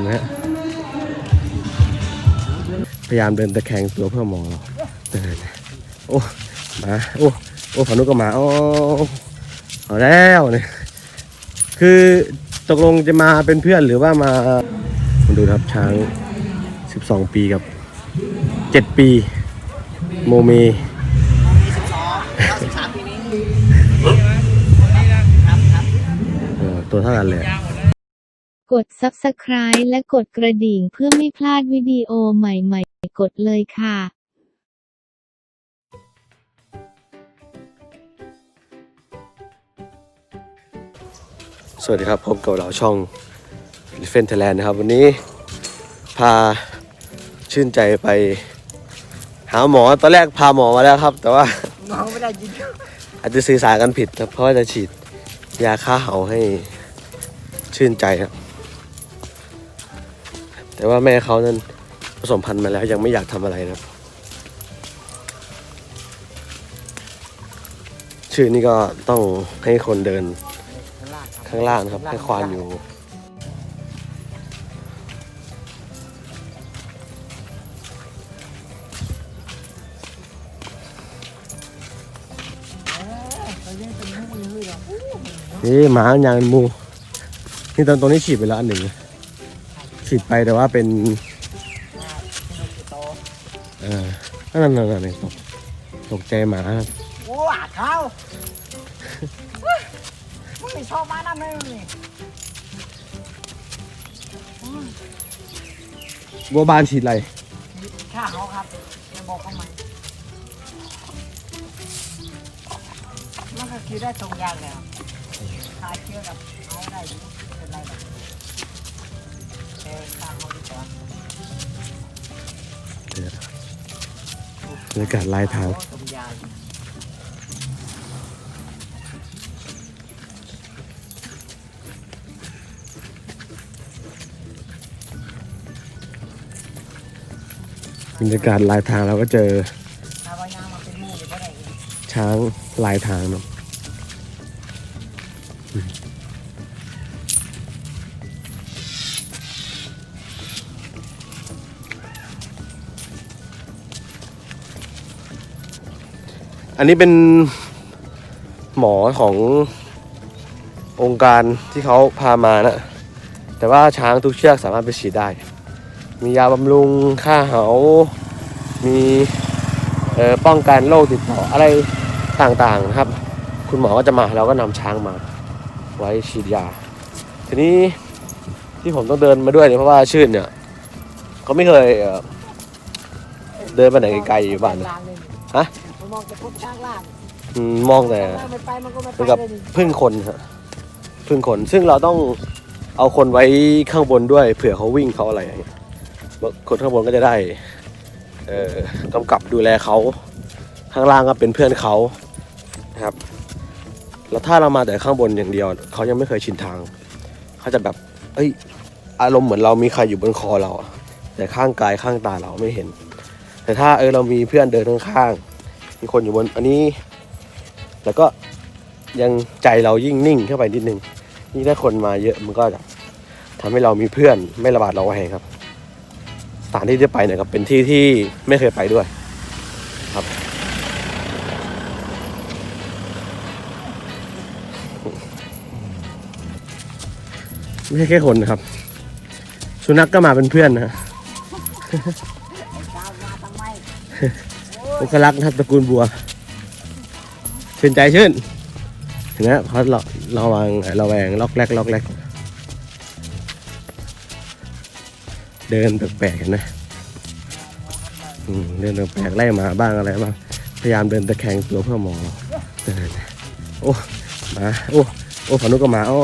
ห็นไหมฮะพยายามเดินตะแคงตัวเพื่อมองเราเดินโอ้หมาโอ้โอ้ฝั่งนู้นก็หมาโอ้เอาแล้วเนี่ยคือตกลงจะมาเป็นเพื่อนหรือว่ามามาดูนะครับช้าง 12 ปีกับ 7 ปี โมเมสิบสองเก้าสิบสามปีนี้ครับครับเออตัวเท่ากันเลยอะ กด subscribe และกดกระดิ่งเพื่อไม่พลาดวิดีโอใหม่ๆ กดเลยค่ะสวัสดีครับพบกับเราช่อง l ิเฟนไทยแลนด์นะครับ วันนี้พาชื่นใจไป หาหมอตอนแรกพาหมอมาแล้วครับ แต่ว่ามองไม่ได้ยินอาจจะสื่อสารกันผิดครับเพราะว่าจะฉีดยาฆ่าเห่าให้ชื่นใจครับ แต่ว่าแม่เขานั้นผสมพันธุ์มาแล้วยังไม่อยากทำอะไรนะครับ ชื่อนี่ก็ต้องให้คนเดินข้างล่างครับข้างครับให้ควานอยู่เรายังเป็นหูยังเลยเหรอนี่หมาอย่างมูนี่ตอนตรงนี้ฉีดไปแล้วอันหนึ่ง ฉีดไปแต่ว่าเป็นโตเออนั่นนั่นนั่นตกตกใจหมาครับโอ้อาดเขามึงไม่ชอบมาน้ำเลยนี่บัวบานฉีดอะไรข้าเขาครับจะบอกเขาไหมมันก็คือได้ตรงยางเลยครับคาเชื้อกับเขาได้ บรรยากาศลายทางบรรยากาศลายทางเราก็เจอ ช้างลายทางเนาะ อันนี้เป็นหมอขององค์การที่เขาพามานะ แต่ว่าช้างทุกเชือกสามารถไปฉีดได้ มียาบำรุงฆ่าเหา มีป้องกันโรคติดต่ออะไรต่างๆนะครับ คุณหมอก็จะมาเราก็นำช้างมา ไว้ฉีดยา ทีนี้ที่ผมต้องเดินมาด้วยเนี่ยเพราะว่าชื่นเนี่ยเขาไม่เคยเอ่อเดินไปไหนไกลๆอยู่บ้านนะฮะ ผมมองจะพบช้างล่างอืมมองแต่ช้างล่างไม่ไปมันก็ไม่เหมือนไปกับเลยนี่พึ่งคนฮะพึ่งคนซึ่งเราต้องเอาคนไว้ข้างบนด้วยเผื่อเขาวิ่งเขาอะไรอย่างเงี้ยคนข้างบนก็จะได้ เอ่อกำกับดูแลเขาข้างล่างก็เป็นเพื่อนเขานะครับ แล้วถ้าเรามาแต่ข้างบนอย่างเดียวเขายังไม่เคยชินทางเขาจะแบบ เอ้ย อารมณ์เหมือนเรามีใครอยู่บนคอเราอะแต่ข้างกายข้างตาเราไม่เห็น แต่ถ้าเออเรามีเพื่อนเดินข้างๆ มีคนอยู่บนอันนี้ แล้วก็ยังใจเรายิ่งนิ่งเข้าไปนิดนึงยิ่ถ้าคนมาเยอะมันก็จะทำให้เรามีเพื่อนไม่ระบาดเระแวงครับ สถานที่ที่ไปเนี่ยครับเป็นที่ที่ไม่เคยไปด้วย ครับ ไม่ใช่แค่คนนะครับ สุนัขกก็มาเป็นเพื่อนนะฮะช้ามาทำไม อุคลักษณ์นะครับตระกูลบัวชื่นใจชื่นเห็นไหมเขาระระวังระแวงล็อกแรกล็อกแรกเดินแปลกๆเห็นไหมเดินแปลกๆไล่หมาบ้างอะไรบ้างพยายามเดินตะแคงตัวเพื่อมองเดินโอ้หมาโอ้โอ้ฝั่งนู้นก็มาโอ้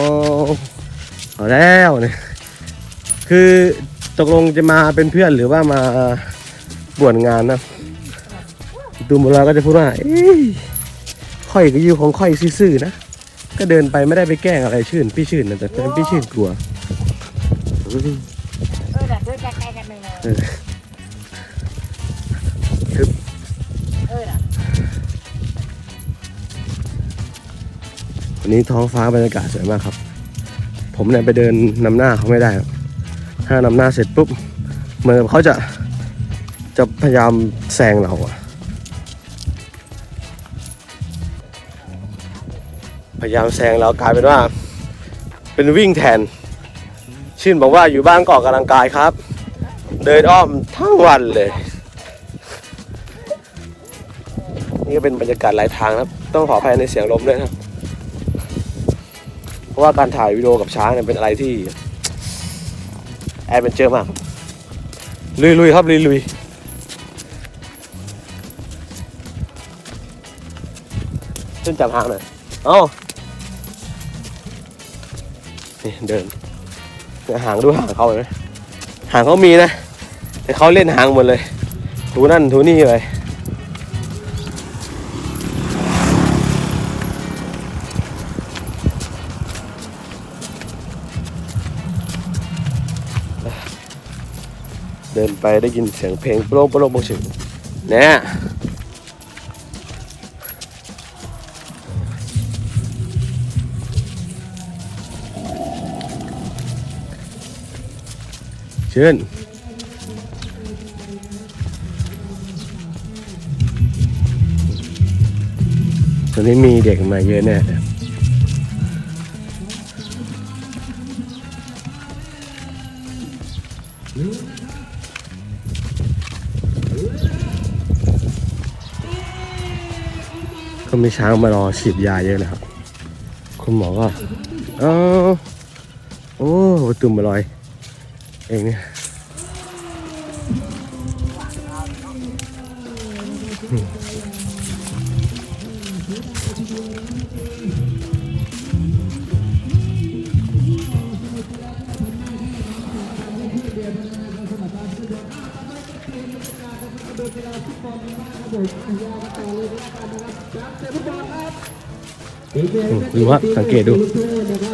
เอาแล้วเนี่ยคือตกลงจะมาเป็นเพื่อนหรือว่ามาบวชงานนะ ดูโบราก็จะพูดว่าเอ้ยค่อยก็อยู่ของค่อยซื่อๆนะ ก็เดินไปไม่ได้ไปแกล้งอะไรชื่น พี่ชื่นนะแต่เป็นพี่ชื่นกลัว เออแต่เดินใกล้ๆกันเลยนะเออฮึบเออวันนี้ท้องฟ้าบรรยากาศสวยมากครับ ผมเนี่ยไปเดินนำหน้าเขาไม่ได้ครับถ้านำหน้าเสร็จปุ๊บเหมือนเขาจะจะพยายามแซงเราอะ พยายามแซงเรากลายเป็นว่า เป็นวิ่งแทน ชื่นบอกว่าอยู่บ้านก็ออกกำลังกายครับ เดินอ้อมทั้งวันเลย นี่ก็เป็นบรรยากาศหลายทางครับ ต้องขออภัยในเสียงลมด้วยนะครับ เพราะว่าการถ่ายวิดีโอกับช้างเนี่ยเป็นอะไรที่แอดเวนเจอร์มาก ลุยลุยครับลุยลุยขึ้นจับหางหน่อย เอ้า นี่เดินหางดูหางเขาเห็นไหมหางเขามีนะ แต่เขาเล่นหางหมดเลย ถูนั่นถูนี่เลยเดินไปได้ยินเสียงเพลงโปร่งโปร่งบางสิ่งเนี่ย ชิญตอนนี้มีเด็กมาเยอะแน่ก็มีช้างมารอฉีดยาเยอะเลยครับ คุณหมอก็เอ้าโอ้ตุ่มมาลอย เอ ดูว่าสังเกตดู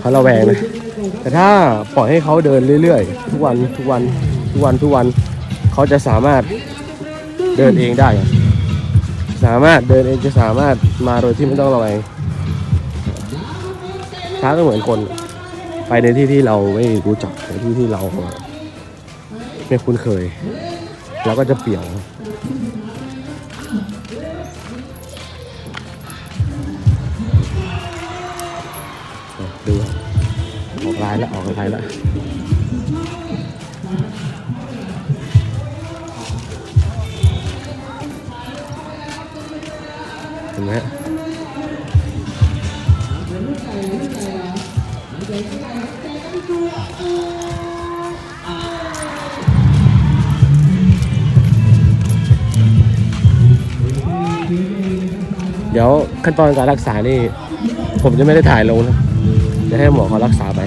เขาระแวงนะแต่ถ้าปล่อยให้เขาเดินเรื่อยๆ ทุกวันทุกวันทุกวันทุกวันเขาจะสามารถเดินเองได้ สามารถเดินเองจะสามารถมาโดยที่ไม่ต้องระแวงช้างก็เหมือนคน ไปในที่ที่เราไม่รู้จักในที่ที่เราไม่คุ้นเคยเราก็จะเปลี่ยว ดูออกลายแล้วออกลายแล้วเห็นไหมเดี๋ยวขั้นตอนการรักษานี่ ผมจะไม่ได้ถ่ายลงนะ จะให้หมอเขารักษาไป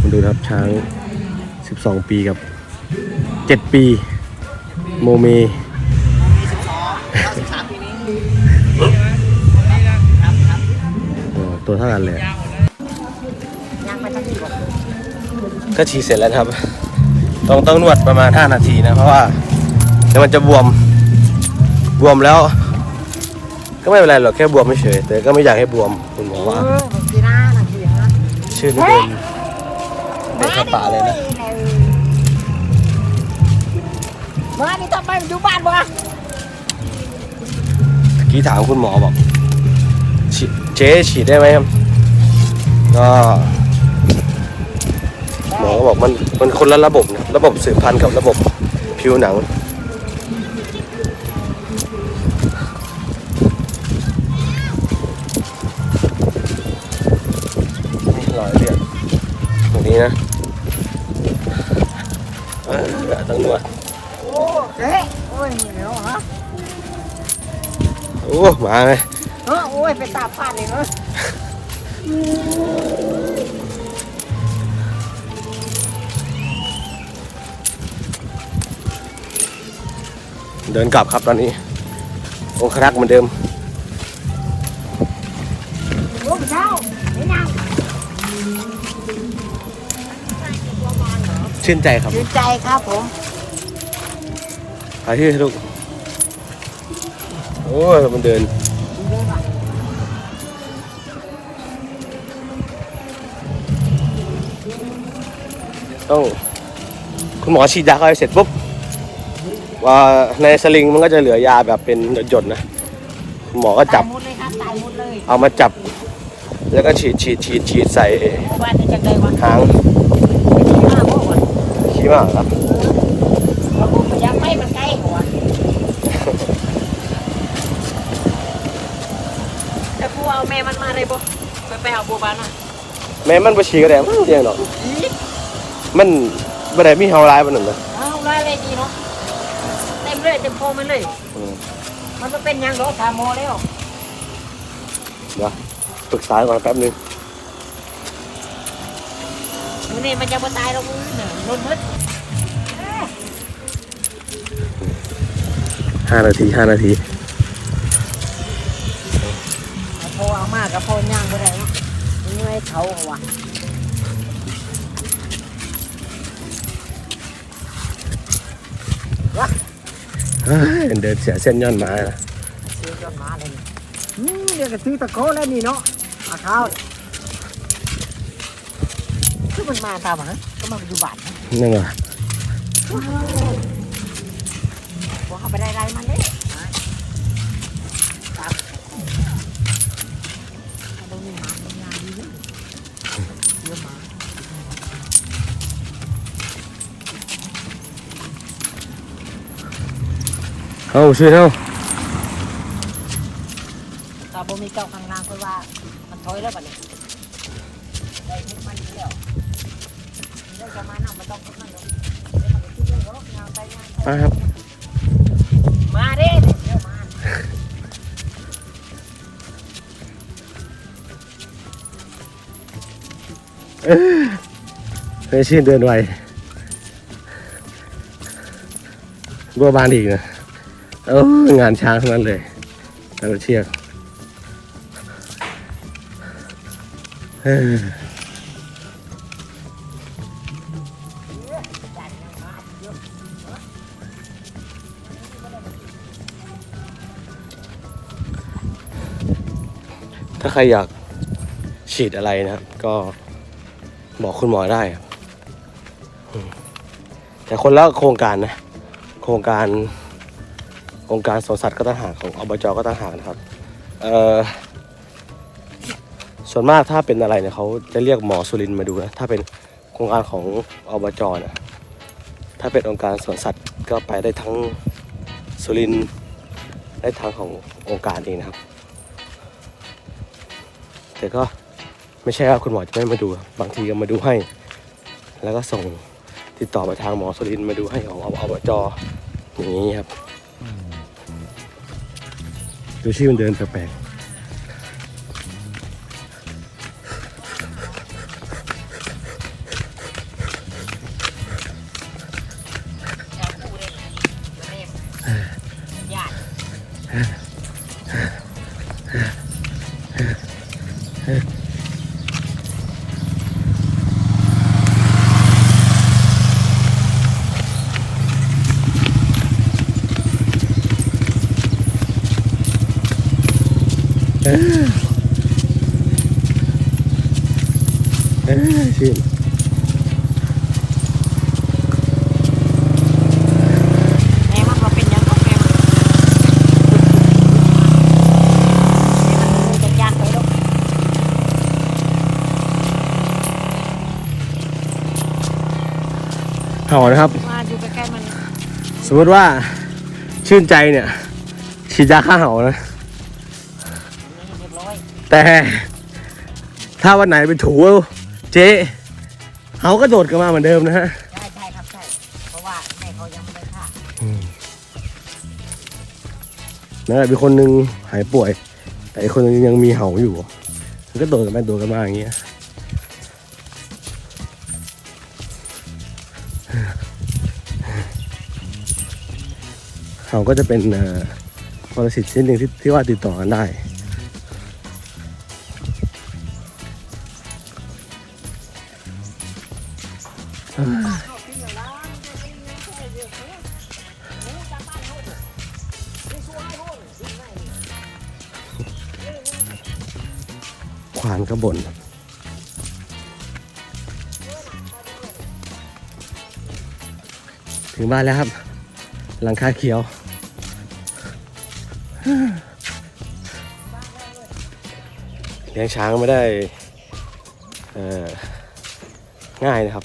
มาดูครับช้าง 12 ปีกับ 7 ปี โมเม ท่ากันเลยยังไม่ทันทีบอกก็ฉีดเสร็จแล้วนะครับ ต้องต้องนวดประมาณ 5 นาทีนะ เพราะว่าเดี๋ยวมันจะบวม บวมแล้ว ก็ไม่เป็นไรหรอกแค่บวมไม่เฉยแต่ก็ไม่อยากให้บวมคุณหมอว่าเออผมกีน่าหนังเสียงนะชื่อนี่เดินเดินเข้าป่าเลยนะมานี่ทำไมอยู่บ้านบ่เมื่อกี้ถามคุณหมอบอกฉีด เจ๊ฉีดได้ไหมครับก็หมอก็บอกมันมันคนละระบบนะระบบสืบพันธุ์กับระบบผิวหนังนี่รอยเลือดตรงนี้นะเออต้องนวดโอ้เจ๊โอ้ยเหนียวฮะโอ้มาเลย เออโอ้ยไปตาพาดเลยเนอะเดินกลับครับตอนนี้ องครักษ์เหมือนเดิมโอ้ยเช้าไม่นั่งชื่นใจครับชื่นใจครับผมไปที่ลูก โอ้ยมันเดิน ต้องคุณหมอฉีดยาเข้าไปเสร็จปุ๊บว่าในสลิงมันก็จะเหลือยาแบบเป็นหยดๆนะคุณหมอก็จับ ตายหมดเลยครับตายหมดเลยเอามาจับ แล้วก็ฉีดฉีดฉีดฉีดใส่ว่าจะจังไดวะหางห้าโมงวะขี้มากครับ เราคงพยายามไม่มันใกล้หัวแต่กูเอาแม่มันมาเลยบ่ไปไปเอาบัวบานอะแม้มันไปฉีดก็ได้มันเรียงหรอก มันไม่ได้มีเฮาร้ายมันหนึ่งนะเอาได้เลยดีเนาะเต็มเลยเต็มโพมันเลย อืมมันก็เป็นหยังรถถามโมแล้วเดี๋ยวปรึกษาก่อนแป๊บนึงมือนี่มันจะมาตายเรามือเนี่ยลนมืดห้านาทีห้านาที เอาโพเอามากกับโพย่างไปได้เนาะมันไม่เขาเอาวะ เฮ้ยเดินเสียเส้นย้อนไม้นะซื้อจนมาเลยนี่อืมเดี๋ยวก็ซื้อตะโคแล้วนี่เนาะมาข้าวคือมันมาตามฮะก็มาอยู่บ้านนะนั่นไงบอกเขาไปได้ไรมันเด้ม เอาช่วยเอาถ้าบ่มีเจ้าข้างล่างก็ว่ามันถอยแล้วบัดนี้ได้ทุกมันอยู่แล้วเรื่องจะมานำมันต้องขึ้นมาเนาะเดี๋ยวมันจะคิดเรื่องรถงานไปงานไปมาครับ มาเด้เดี๋ยวมาไม่ชื่นเดินไวบัวบานอีกนะ เอองานช้างทั้งนั้นเลยแต่ละเชือกเอ้ยถ้าใครอยากฉีดอะไรนะครับ ก็บอกคุณหมอได้ครับแต่คนละโครงการนะ โครงการ โครงการสวนสัตว์ก็ต่างหากของอบจก็ต่างหากนะครับเอ่อส่วนมากถ้าเป็นอะไรเนี่ยเขาจะเรียกหมอสุรินมาดูนะถ้าเป็นโครงการของอบจนะถ้าเป็นองค์การสวนสัตว์ก็ไปได้ทั้งสุรินได้ทั้งขององค์การเองนะครับ แต่ก็ไม่ใช่ว่าคุณหมอจะไม่มาดู บางทีก็มาดูให้ แล้วก็ส่งติดต่อมาทางหมอสุรินมาดูให้ของอบจอย่างนี้ครับ ดูชื่อมันเดินแปลก ชื่อแม่มันมาเป็นหยังก็แม่มันแม่มันจะยาหรอกเห่านะครับ มาอยู่ใกล้ๆมัน สมมติว่าชื่นใจเนี่ยฉีดยาฆ่าเห่านะ แต่ถ้าวันไหนไปถูเจ๊เห่าก็โดดกลับมาเหมือนเดิมนะฮะใช่ใช่ครับใช่ เพราะว่าแม่เขายังไม่ได้ฆ่านั่นแหละเป็นคนหนึ่งหายป่วย แต่อีกคนหนึงยังมีเห่าอยู่มันก็โดดกันไปโดดกันมาอย่างเงี้ยเห่าก็จะเป็นเอ่อปรสิตชนิดหนึ่งที่ที่ว่าติดต่อกันได้ บน ถึงบ้านแล้วครับ หลังคาเขียว เลี้ยงช้างไม่ได้ง่ายนะครับ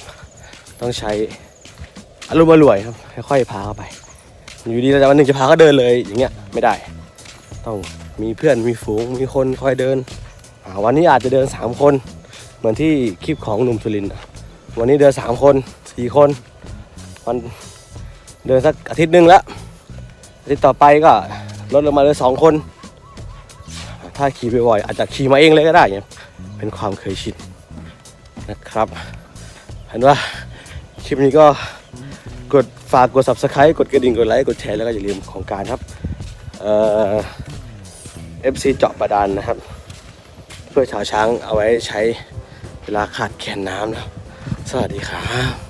ต้องใช้อารมณ์อร่วยครับ ค่อยๆพาเข้าไป อยู่ดีแต่วันหนึ่งจะพาเขาเดินเลยอย่างเงี้ยไม่ได้ ต้องมีเพื่อนมีฝูงมีคนคอยเดิน วันนี้อาจจะเดินสามคน เหมือนที่คลิปของหนุ่มสุรินวันนี้เดินสามคนสี่คนวันเดินสักอาทิตย์หนึ่งแล้วอาทิตย์ต่อไปก็ลดลงมาเหลือสองคน ถ้าขี่บ่อยๆอาจจะขี่มาเองเลยก็ได้เนี่ยเป็นความเคยชินนะครับเห็นว่าคลิปนี้ก็กดฝากกด subscribe กดกระดิ่งกดไลค์กดแชร์แล้วก็อย่าลืมของการครับเอ่อ FC เจาะบาดาลนะครับ พื่อชาวช้างเอาไว้ใช้เวลาขาดแคลนน้ำนะสวัสดีครับ